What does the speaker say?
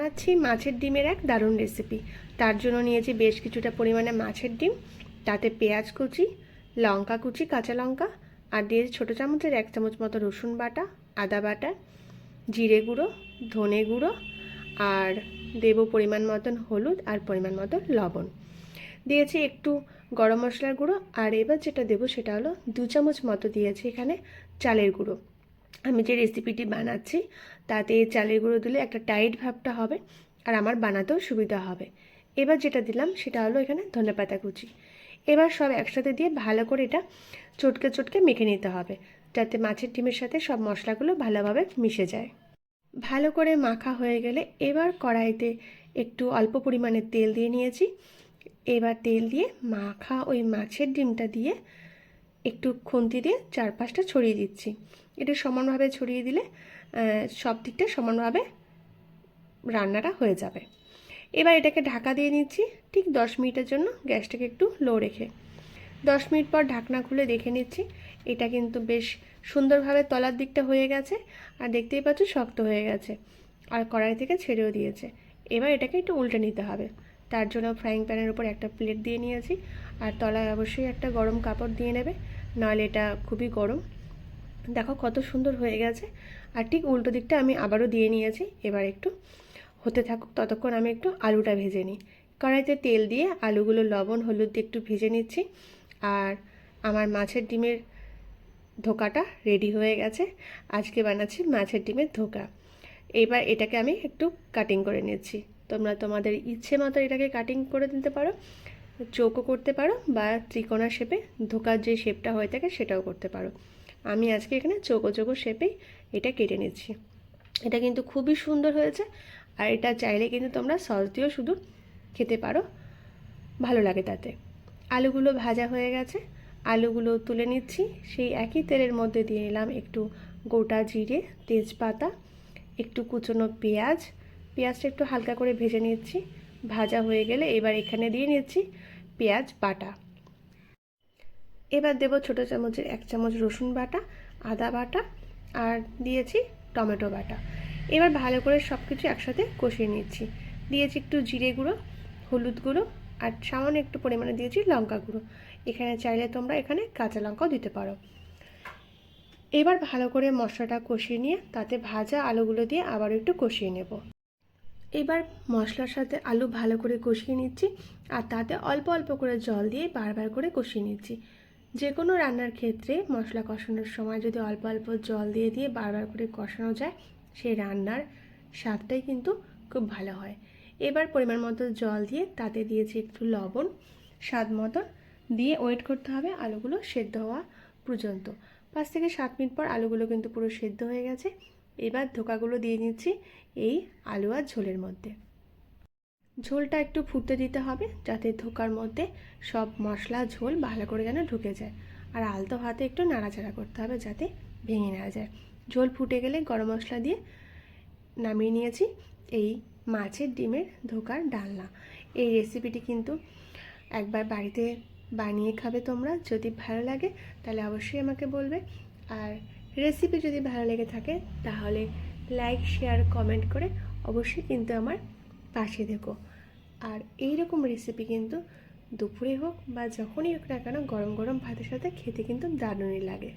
বানাচ্ছি মাছের ডিমের এক দারুণ রেসিপি তার জন্য নিয়েছি বেশ কিছুটা পরিমাণে মাছের ডিম, তাতে পেঁয়াজ কুচি, লঙ্কা কুচি, কাঁচা লঙ্কা, আর দিয়েছি ছোটো চামচের এক চামচ মতো রসুন বাটা, আদা বাটা, জিরে গুঁড়ো, ধনে গুঁড়ো, আর দেব পরিমাণ মতন হলুদ আর পরিমাণ মতন লবণ। দিয়েছি একটু গরম মশলার গুঁড়ো, আর এবার যেটা দেবো সেটা হলো দু চামচ মতো দিয়েছি এখানে চালের গুঁড়ো। আমি যে রেসিপিটি বানাচ্ছি, তাতে চালের গুঁড়ো দিলে একটা টাইট ভাবটা হবে আর আমার বানাতেও সুবিধা হবে। এবার যেটা দিলাম, সেটা হলো এখানে ধনেপাতা কুচি। এবার সব একসাথে দিয়ে ভালো করে এটা চটকে চটকে মেখে নিতে হবে, যাতে মাছের ডিমের সাথে সব মশলাগুলো ভালোভাবে মিশে যায়। ভালো করে মাখা হয়ে গেলে এবার কড়াইতে একটু অল্প পরিমাণে তেল দিয়ে নিয়েছি। এবার তেল দিয়ে মাখা ওই মাছের ডিমটা দিয়ে একটু খুন্তি দিয়ে চারপাশটা ছড়িয়ে দিচ্ছি। এটা সমানভাবে ছড়িয়ে দিলে সব দিকটা সমানভাবে রান্নাটা হয়ে যাবে। এবার এটাকে ঢাকা দিয়ে নিচ্ছি, ঠিক দশ মিনিটের জন্য গ্যাসটাকে একটু লো রেখে। দশ মিনিট পর ঢাকনা খুলে দেখে নিচ্ছি, এটা কিন্তু বেশ সুন্দরভাবে তলার দিকটা হয়ে গেছে আর দেখতেই পাচ্ছ শক্ত হয়ে গেছে আর কড়াই থেকে ছেড়েও দিয়েছে। এবার এটাকে একটু উল্টে নিতে হবে। তার জন্য ফ্রাইং প্যানের উপর একটা প্লেট দিয়ে নিয়েছি আর তলায় অবশ্যই একটা গরম কাপড় দিয়ে নেবে, নাহলে এটা খুবই গরম। দেখো কত সুন্দর হয়ে গেছে। আর ঠিক উল্টো দিকটা আমি আবারও দিয়ে নিয়েছি। এবার একটু হতে থাকুক, ততক্ষণ আমি একটু আলুটা ভেজে নিই। কড়াইতে তেল দিয়ে আলুগুলো লবণ, হলুদ দিয়ে একটু ভেজে নিচ্ছি। আর আমার মাছের ডিমের ধোকাটা রেডি হয়ে গেছে। আজকে বানাচ্ছি মাছের ডিমের ধোকা। এবার এটাকে আমি একটু কাটিং করে নিচ্ছি। তোমরা তোমাদের ইচ্ছে মতো এটাকে কাটিং করে দিতে পারো, চৌকো করতে পারো বা ত্রিকোণা শেপে ধোকার যে শেপটা হয়ে থাকে সেটাও করতে পারো। আমি আজকে এখানে চৌকো চৌকো শেপেই এটা কেটে নিচ্ছি। এটা কিন্তু খুবই সুন্দর হয়েছে আর এটা চাইলে কিন্তু তোমরা সস দিয়েও শুধু খেতে পারো, ভালো লাগে তাতে। আলুগুলো ভাজা হয়ে গেছে, আলুগুলো তুলে নিচ্ছি। সেই একই তেলের মধ্যে দিয়ে নিলাম একটু গোটা জিরে, তেজপাতা, একটু কুচনো পেঁয়াজ। পেঁয়াজটা একটু হালকা করে ভেজে নিচ্ছি। ভাজা হয়ে গেলে এবার এখানে দিয়ে নিচ্ছি পেঁয়াজ বাটা। এবার দেবো ছোটো চামচের এক চামচ রসুন বাটা, আদা বাটা আর দিয়েছি টমেটো বাটা। এবার ভালো করে সব কিছু একসাথে কষিয়ে নিচ্ছি। দিয়েছি একটু জিরে গুঁড়ো, হলুদ গুঁড়ো আর সামান্য একটু পরিমাণে দিয়েছি লঙ্কা গুঁড়ো। এখানে চাইলে তোমরা এখানে কাঁচা লঙ্কাও দিতে পারো। এবার ভালো করে মশলাটা কষিয়ে নিয়ে তাতে ভাজা আলুগুলো দিয়ে আবার একটু কষিয়ে নেব। এবার মশলার সাথে আলু ভালো করে কষিয়ে নিচ্ছি আর তাতে অল্প অল্প করে জল দিয়ে বারবার করে কষিয়ে নিচ্ছি। যে কোনো রান্নার ক্ষেত্রে মশলা কষানোর সময় যদি অল্প অল্প জল দিয়ে দিয়ে বারবার করে কষানো যায়, সেই রান্নার স্বাদটাই কিন্তু খুব ভালো হয়। এবার পরিমাণ মতো জল দিয়ে তাতে দিয়েছি একটু লবণ। স্বাদ মতন দিয়ে ওয়েট করতে হবে আলুগুলো সেদ্ধ হওয়া পর্যন্ত। পাঁচ থেকে সাত মিনিট পর আলুগুলো কিন্তু পুরো সেদ্ধ হয়ে গেছে। এবার ধোকাগুলো দিয়ে নিচ্ছি এই আলু আর ঝোলের মধ্যে। ঝোলটা একটু ফুটতে দিতে হবে যাতে ধোকার মধ্যে সব মশলা, ঝোল ভালো করে যেন ঢুকে যায়। আর আলতো হাতে একটু নাড়াচাড়া করতে হবে যাতে ভেঙে না যায়। ঝোল ফুটে গেলে গরম মশলা দিয়ে নামিয়ে নিয়েছি এই মাছের ডিমের ধোকার ডালনা। এই রেসিপিটি কিন্তু একবার বাড়িতে বানিয়ে খাবে তোমরা। যদি ভালো লাগে তাহলে অবশ্যই আমাকে বলবে। আর রেসিপি যদি ভালো লেগে থাকে তাহলে লাইক শেয়ার কমেন্ট করে অবশ্যই কিন্তু আমার পাশে দেখো আর এই রকম রেসিপি কিন্তু দুপুরে হোক বা যখনই হোক না কেন গরম গরম ভাতের সাথে খেতে কিন্তু দারুণই লাগে।